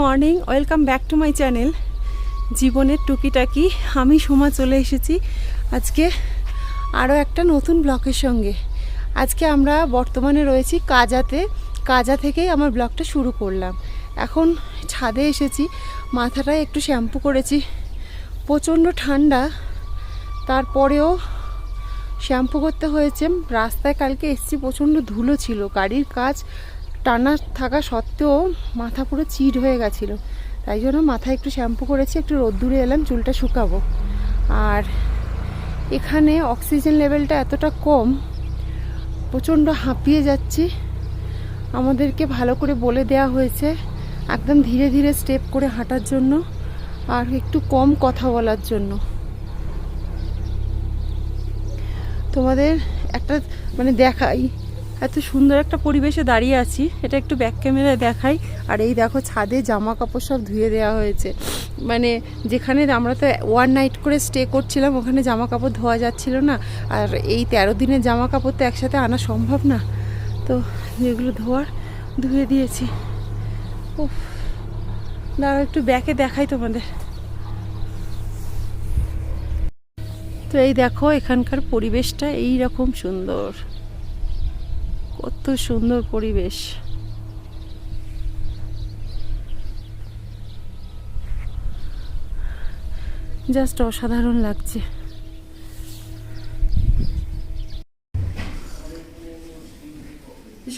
Morning welcome back to my channel জীবনের টুকিটাকি, আমি সোমা চলে এসেছি আজকে আরও একটা নতুন ব্লকের সঙ্গে। আজকে আমরা বর্তমানে রয়েছি কাজাতে। কাজা থেকেই আমার ব্লগটা শুরু করলাম। এখন ছাদে এসেছি, মাথাটায় একটু শ্যাম্পু করেছি। প্রচণ্ড ঠান্ডা, তারপরেও শ্যাম্পু করতে হয়েছে। রাস্তায় কালকে এসছি, প্রচণ্ড ধুলো ছিল। গাড়ির কাজ টানা থাকা সত্ত্বেও মাথা পুরো চিট হয়ে গেছিল। তাই জন্য মাথায় একটু শ্যাম্পু করেছি, একটু রোদ্দুরে এলাম, চুলটা শুকাবো। আর এখানে অক্সিজেন লেভেলটা এতটা কম, প্রচণ্ড হাঁপিয়ে যাচ্ছি। আমাদেরকে ভালো করে বলে দেওয়া হয়েছে একদম ধীরে ধীরে স্টেপ করে হাঁটার জন্য আর একটু কম কথা বলার জন্য। তোমাদের একটা মানে দেখাই এত সুন্দর একটা পরিবেশে দাঁড়িয়ে আছি। এটা একটু ব্যাক ক্যামেরায় দেখাই। আর এই দেখো ছাদে জামা কাপড় সব ধুয়ে দেওয়া হয়েছে। মানে যেখানে আমরা তো ওয়ান নাইট করে স্টে করছিলাম, ওখানে জামা কাপড় ধোয়া যাচ্ছিল না। আর এই তেরো দিনের জামা কাপড় তো একসাথে আনা সম্ভব না। তো যেগুলো ধোয়ার, ধুয়ে দিয়েছি। ও দাঁড়াও, একটু ব্যাকে দেখাই তোমাদের। তো এই দেখো, এখানকার পরিবেশটা এই রকম সুন্দর। কত সুন্দর পরিবেশ। জাস্ট অসাধারণ লাগছে।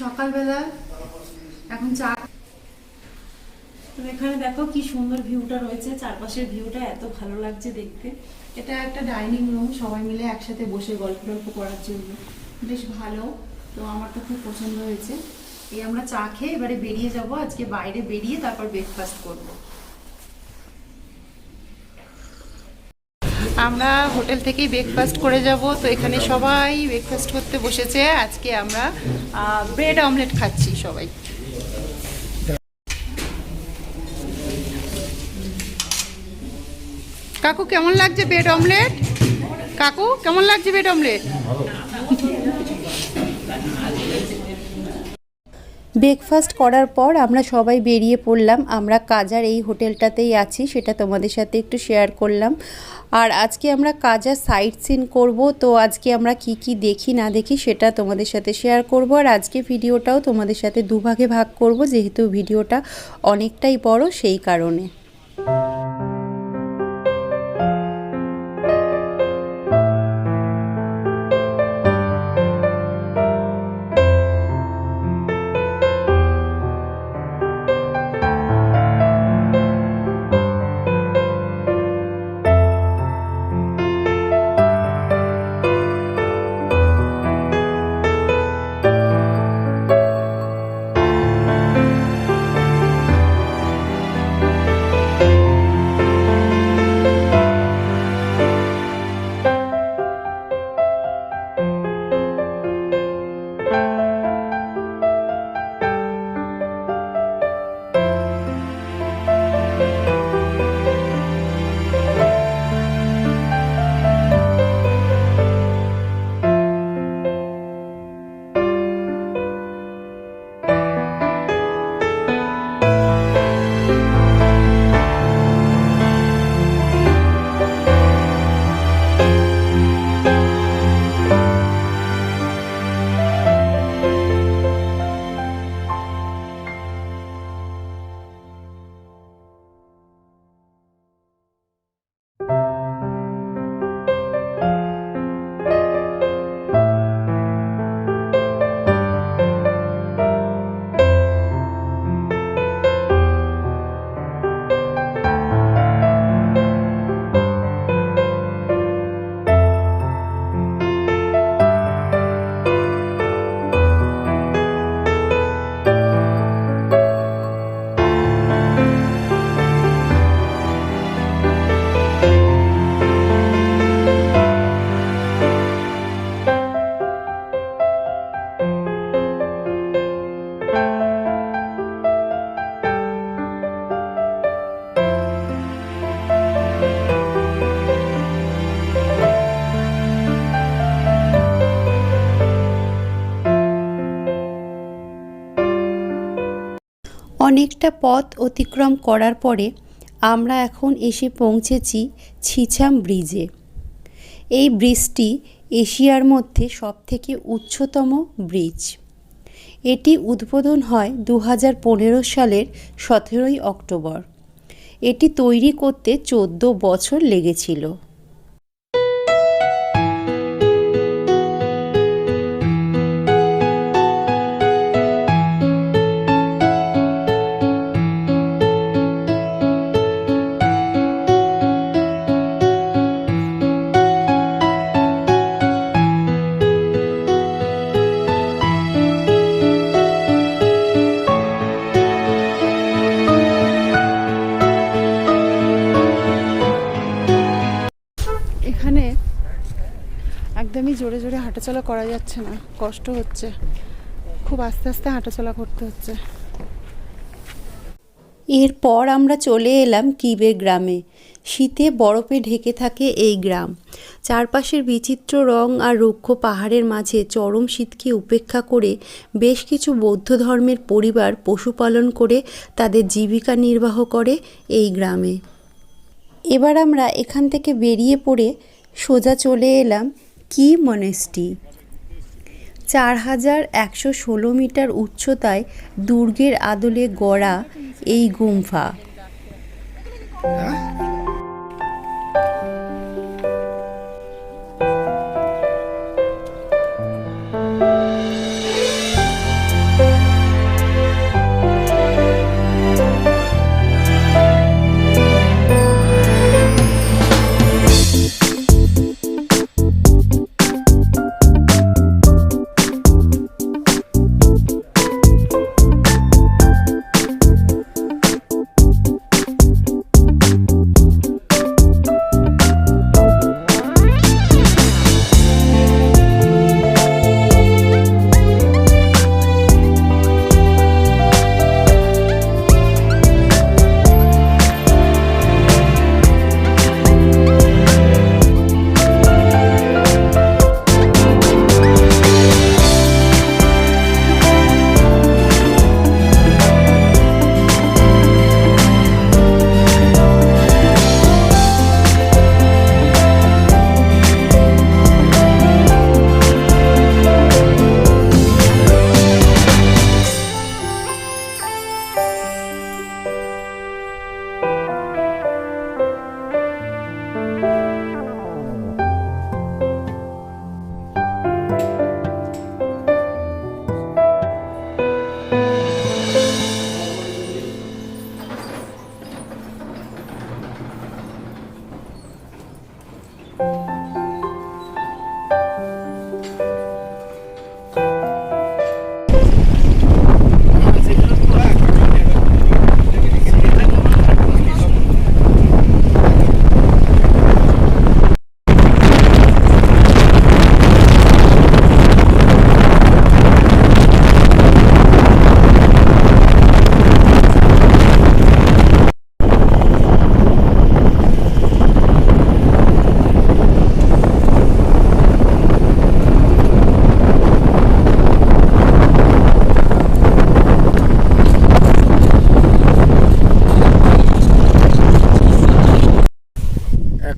সকালবেলা এখন চা এখানে দেখো কি সুন্দর ভিউটা রয়েছে, চারপাশের ভিউটা এত ভালো লাগছে দেখতে। এটা একটা ডাইনিং রুম, সবাই মিলে একসাথে বসে গল্প গল্প করার জন্য। বেশ ভালো। তো আমার তো খুব পছন্দ হয়েছে। এই আমরা চা খেয়ে এবারে বেরিয়ে যাব, আজকে বাইরে বেরিয়ে তারপর ব্রেকফাস্ট করব। আমরা হোটেল থেকেই ব্রেকফাস্ট করে যাব, তো এখানে সবাই ব্রেকফাস্ট করতে বসেছে। আজকে আমরা ব্রেড অমলেট খাচ্ছি সবাই। কাকু, কেমন লাগছে ব্রেড অমলেট কাকু, কেমন লাগছে ব্রেড অমলেট ব্রেকফাস্ট করার পর আমরা সবাই বেরিয়ে পড়লাম। আমরা কাজার এই হোটেলটাতেই আছি, সেটা তোমাদের সাথে একটু শেয়ার করলাম। আর আজকে আমরা কাজার সাইট সিন করব, তো আজকে আমরা কি কি দেখি না দেখি সেটা তোমাদের সাথে শেয়ার করব। আর আজকে ভিডিওটাও তোমাদের সাথে দুভাগে ভাগ করব, যেহেতু ভিডিওটা অনেকটাই বড়, সেই কারণে। অনেকটা পথ অতিক্রম করার পরে আমরা এখন এসে পৌঁছেছি ছিছাম ব্রিজে। এই ব্রিজটি এশিয়ার মধ্যে সবথেকে উচ্চতম ব্রিজ। এটি উদ্বোধন হয় দু হাজার পনেরো সালের সতেরোই অক্টোবর। এটি তৈরি করতে চোদ্দ বছর লেগেছিল। একদমই জোরে জোরে হাঁটাচলা করা যাচ্ছে না, কষ্ট হচ্ছে। খুব আস্তে আস্তে হাঁটাচলা করতে হচ্ছে। এরপর আমরা চলে এলাম কিবে গ্রামে। শীতে বরফে ঢেকে থাকে এই গ্রাম। চারপাশের বিচিত্র রং আর রুক্ষ পাহাড়ের মাঝে চরম শীতকে উপেক্ষা করে বেশ কিছু বৌদ্ধ ধর্মের পরিবার পশুপালন করে তাদের জীবিকা নির্বাহ করে এই গ্রামে। এবার আমরা এখান থেকে বেরিয়ে পড়ে সোজা চলে এলাম কি মনেস্টি চার হাজার একশো ষোলো মিটার উচ্চতায় দুর্গের আদলে গড়া এই গুম্ফা।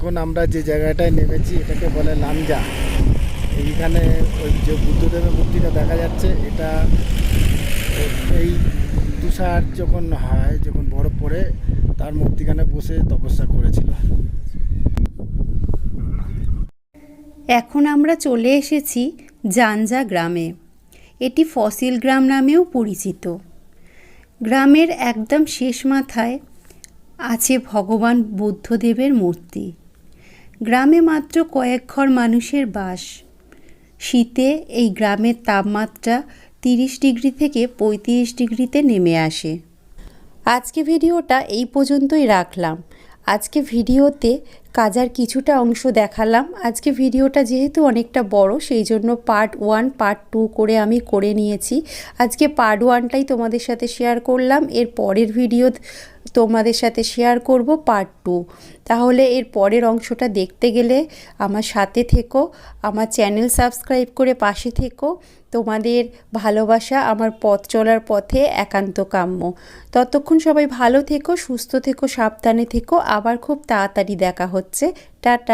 এখন আমরা যে জায়গাটায় নেমেছি, এটাকে বলে লামজা। এইখানে ওই যে বুদ্ধদেবের মূর্তিটা দেখা যাচ্ছে, এটা এই তুষার যখন হয় যখন বরফ পড়ে, তার মূর্তিখানে বসে তপস্যা করেছিল। এখন আমরা চলে এসেছি জানজা গ্রামে। এটি ফসিল গ্রাম নামেও পরিচিত। গ্রামের একদম শেষ মাথায় আছে ভগবান বুদ্ধদেবের মূর্তি। গ্রামে মাত্র কয়েক ঘর মানুষের বাস। শীতে এই গ্রামের তাপমাত্রা তিরিশ ডিগ্রি থেকে পঁয়ত্রিশ ডিগ্রিতে নেমে আসে। আজকে ভিডিওটা এই পর্যন্তই রাখলাম। আজকে ভিডিওতে কাজার কিছুটা অংশ দেখালাম। আজকে ভিডিওটা যেহেতু অনেকটা বড়, সেই জন্য পার্ট ওয়ান পার্ট টু করে আমি করে নিয়েছি। আজকে পার্ট ওয়ানটাই তোমাদের সাথে শেয়ার করলাম, এর পরের ভিডিও তোমাদের সাথে শেয়ার করব পার্ট টু তাহলে এর পরের অংশটা দেখতে গেলে আমার সাথে থেকো, আমার চ্যানেল সাবস্ক্রাইব করে পাশে থেকো। তোমাদের ভালোবাসা আমার পথ চলার পথে একান্ত কাম্য। ততক্ষণ সবাই ভালো থেকো, সুস্থ থেকো, সাবধানে থেকো। আবার খুব তাড়াতাড়ি দেখা হচ্ছে। টাটা।